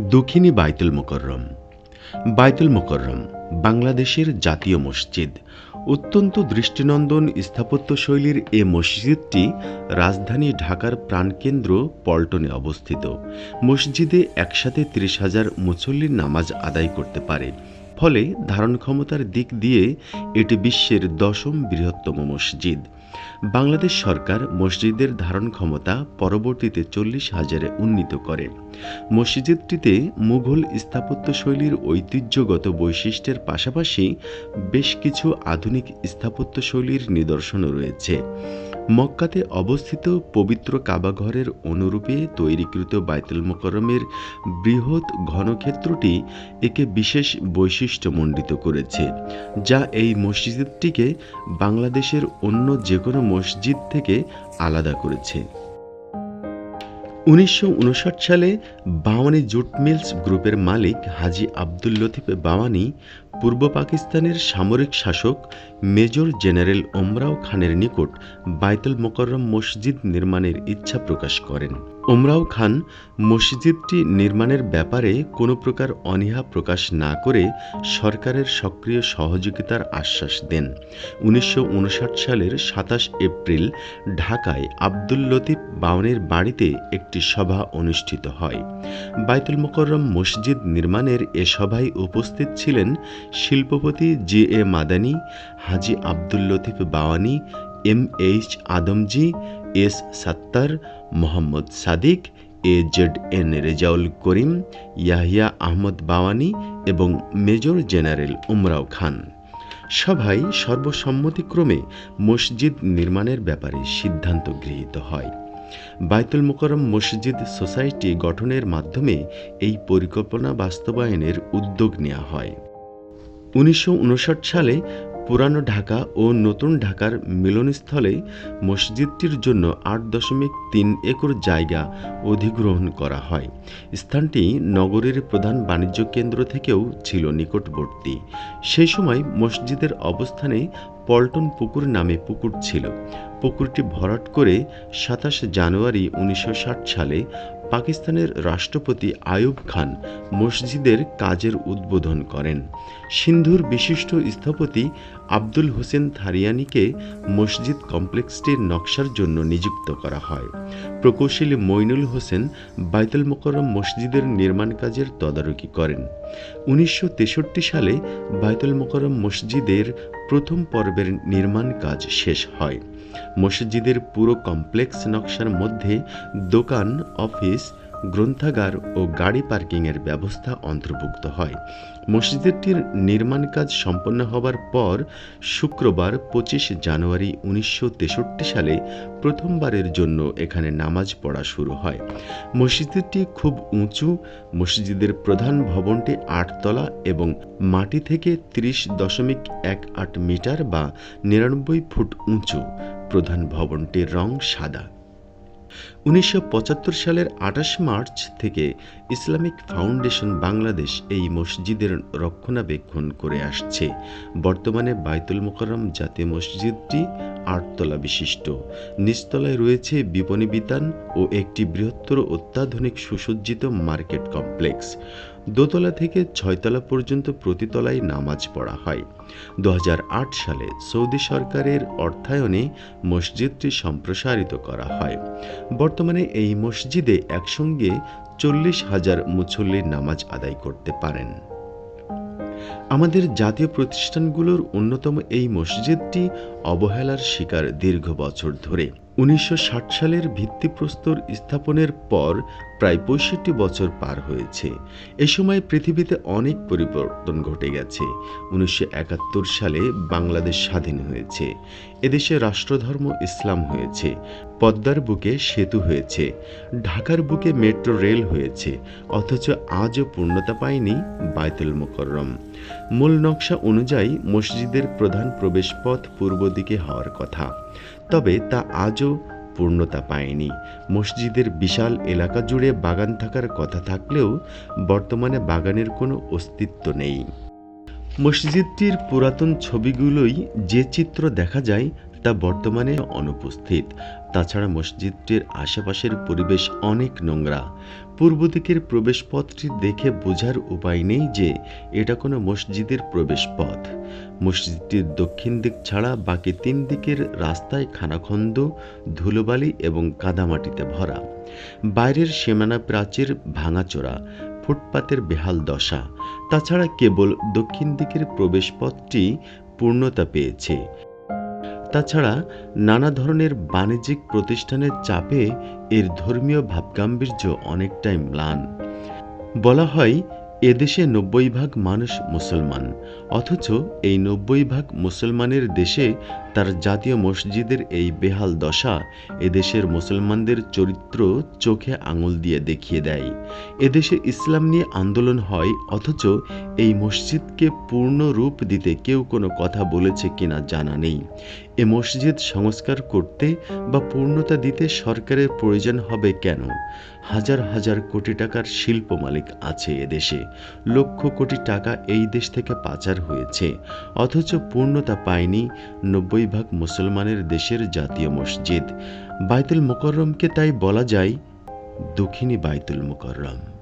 দক্ষিণী বাইতুল মোকররম। বাইতুল মোকররম, বাংলাদেশের জাতীয় মসজিদ। অত্যন্ত দৃষ্টিনন্দন স্থাপত্য শৈলীর এ মসজিদটি রাজধানী ঢাকার প্রাণকেন্দ্র পল্টনে অবস্থিত। মসজিদে একসাথে ত্রিশ হাজার মুসল্লির নামাজ আদায় করতে পারে। ফলে ধারণ ক্ষমতার দিক দিয়ে এটি বিশ্বের দশম বৃহত্তম মসজিদ। বাংলাদেশ সরকার মসজিদের ধারণ ক্ষমতা পরবর্তীতে চল্লিশ হাজারে উন্নীত করে। মসজিদটিতে মুঘল স্থাপত্যশৈলীর ঐতিহ্যগত বৈশিষ্ট্যের পাশাপাশি বেশ কিছু আধুনিক স্থাপত্যশৈলীর নিদর্শনও রয়েছে। মক্কাতে অবস্থিত পবিত্র কাবাঘরের অনুরূপে তৈরিকৃত বাইতুল মোকরমের বৃহৎ ঘনক্ষেত্রটি একে বিশেষ বৈশিষ্ট্যমণ্ডিত করেছে, যা এই মসজিদটিকে বাংলাদেশের অন্য যে কোনো মসজিদ থেকে আলাদা করেছে। উনিশশো উনষাট সালে বাওয়ানি জুট মিলস গ্রুপের মালিক হাজি আব্দুল লতিফ বাওয়ানি পূর্ব পাকিস্তানের সামরিক শাসক মেজর জেনারেল ওমরাও খানের নিকট বাইতুল মোকররম মসজিদ নির্মাণের ইচ্ছা প্রকাশ করেন। ওমরাও খান মসজিদটি নির্মাণের ব্যাপারে কোনো প্রকার অনীহা প্রকাশ না করে সরকারের সক্রিয় সহযোগিতার আশ্বাস দেন। উনিশশো উনষাট সালের সাতাশ এপ্রিল ঢাকায় আব্দুল লতিফ বাওনের বাড়িতে একটি সভা অনুষ্ঠিত হয়। বাইতুল মোকররম মসজিদ নির্মাণের এ সভায় উপস্থিত ছিলেন শিল্পপতি J A Madani, Haji Abdul Latif Bawani M H Adamjee, S. Sattar, Mohammad Sadiq, A Z N. Rezaul Karim, Yahya Ahmed Bawani এবং মেজর জেনারেল উমরাও খান। সভায় সর্বসম্মতিক্রমে মসজিদ নির্মাণের ব্যাপারে সিদ্ধান্ত গৃহীত হয়। বাইতুল মোকরম মসজিদ সোসাইটি গঠনের মাধ্যমে এই পরিকল্পনা বাস্তবায়নের উদ্যোগ নেওয়া হয়। উনিশশো উনষাট সালে পুরানো ঢাকা ও নতুন ঢাকার মিলনস্থলে মসজিদটির জন্য আট দশমিক তিন একর জায়গা অধিগ্রহণ করা হয়। স্থানটি নগরীর প্রধান বাণিজ্য কেন্দ্র থেকেও ছিল নিকটবর্তী। সেই সময় মসজিদের অবস্থানে পল্টন পুকুর নামে পুকুর ছিল। পুকুরটি ভরাট করে সাতাশ জানুয়ারি উনিশশো ষাট সালে পাকিস্তানের রাষ্ট্রপতি আয়ুব খান মসজিদের কাজের উদ্বোধন করেন। সিন্ধুর বিশিষ্ট স্থপতি আব্দুল হোসেন থারিয়ানিকে মসজিদ কমপ্লেক্সটির নকশার জন্য নিযুক্ত করা হয়। প্রকৌশলী মইনুল হোসেন বাইতুল মোকরম মসজিদের নির্মাণ কাজের তদারকি করেন। উনিশশো তেষট্টি সালে বাইতুল মোকরম মসজিদের প্রথম পর্বের নির্মাণ কাজ শেষ হয়। মসজিদের পুরো কমপ্লেক্স নকশার মধ্যে দোকান অফিস গ্রন্থাগার ও গাড়ি পার্কিংয়ের ব্যবস্থা অন্তর্ভুক্ত হয়। মসজিদটির নির্মাণ কাজ সম্পন্ন হবার পর শুক্রবার পঁচিশ জানুয়ারি উনিশশো তেষট্টি সালে প্রথমবারের জন্য এখানে নামাজ পড়া শুরু হয়। মসজিদটি খুব উঁচু, মসজিদের প্রধান ভবনটি আটতলা এবং মাটি থেকে ত্রিশ দশমিক এক আট মিটার বা নিরানব্বই ফুট উঁচু। প্রধান ভবনটির রং সাদা। উনিশশো পঁচাত্তর সালের আঠাশ মার্চ থেকে ইসলামিক ফাউন্ডেশন বাংলাদেশ এই মসজিদের রক্ষণাবেক্ষণ করে আসছে। বর্তমানে বাইতুল মোকাররম জাতীয় মসজিদটি আটতলা বিশিষ্ট। নিচতলায় রয়েছে বিপণী বিতান ও একটি বৃহত্তর অত্যাধুনিক সুসজ্জিত মার্কেট কমপ্লেক্স। দোতলা থেকে ছয়তলা পর্যন্ত প্রতিতলায় নামাজ পড়া হয়। দু সালে সৌদি সরকারের অর্থায়নে মসজিদটি সম্প্রসারিত করা হয়। বর্তমানে এই মসজিদে একসঙ্গে চল্লিশ হাজার মুসল্লির নামাজ আদায় করতে পারেন। আমাদের জাতীয় প্রতিষ্ঠানগুলোর অন্যতম এই মসজিদটি অবহেলার শিকার দীর্ঘ বছর ধরে। উনিশশো ষাট সালের ভিত্তিপ্রস্তর স্থাপনের পর প্রায় পঁয়ষট্টি বছর পার হয়েছে। এ সময় পৃথিবীতে অনেক পরিবর্তন ঘটে গেছে। উনিশশো একাত্তর সালে বাংলাদেশ স্বাধীন হয়েছে। এদেশে রাষ্ট্রধর্ম ইসলাম হয়েছে। পদ্মার বুকে সেতু হয়েছে। ঢাকার বুকে মেট্রো রেল হয়েছে। অথচ আজও পূর্ণতা পায়নি বাইতুল মোকররম। মূল নকশা অনুযায়ী মসজিদের প্রধান প্রবেশপথ পূর্ব দিকে হওয়ার কথা। তবে তা আজও পূর্ণতা পায়নি। মসজিদের বিশাল এলাকা জুড়ে বাগান থাকার কথা থাকলেও বর্তমানে বাগানের কোনো অস্তিত্ব নেই। মসজিদটির পুরাতন ছবিগুলোই যে চিত্র দেখা যায় তা বর্তমানে অনুপস্থিত। তাছাড়া মসজিদটির আশেপাশের পরিবেশ অনেক নোংরা। পূর্ব দিকের প্রবেশপথটি দেখে বোঝার উপায় নেই যে এটা কোনো মসজিদের প্রবেশপথ। মসজিদটির দক্ষিণ দিক ছাড়া বাকি তিন দিকের রাস্তায় খানাখন্দ, ধুলোবালি এবং কাদামাটিতে ভরা। বাইরের সীমানা প্রাচীর ভাঙাচোরা, ফুটপাতের বেহাল দশা। তাছাড়া কেবল দক্ষিণ দিকের প্রবেশপথটি পূর্ণতা পেয়েছে। তাছাড়া নানা ধরনের বাণিজ্যিক প্রতিষ্ঠানের চাপে এর ধর্মীয় ভাবগাম্ভীর্য অনেকটাই ম্লান। বলা হয় এদেশে নব্বই ভাগ মানুষ মুসলমান। অথচ এই নব্বই ভাগ মুসলমানের দেশে তার জাতীয় মসজিদের এই বেহাল দশা এদেশের মুসলমানদের চরিত্র চোখে আঙুল দিয়ে দেখিয়ে দেয়। এদেশে ইসলাম নিয়ে আন্দোলন হয়, অথচ এই মসজিদকে পূর্ণ রূপ দিতে কেউ কোনো কথা বলেছে কিনা জানা নেই। এ মসজিদ সংস্কার করতে বা পূর্ণতা দিতে সরকারের প্রয়োজন হবে কেন? হাজার হাজার কোটি টাকার শিল্প মালিক আছে এদেশে। লক্ষ কোটি টাকা এই দেশ থেকে পাচার হয়েছে। অথচ পূর্ণতা পায়নি নব্বই ভাগ মুসলমানের দেশের জাতীয় মসজিদ বাইতুল মোকররমকে তাই বলা যায় দক্ষিণী বাইতুল মোকররম।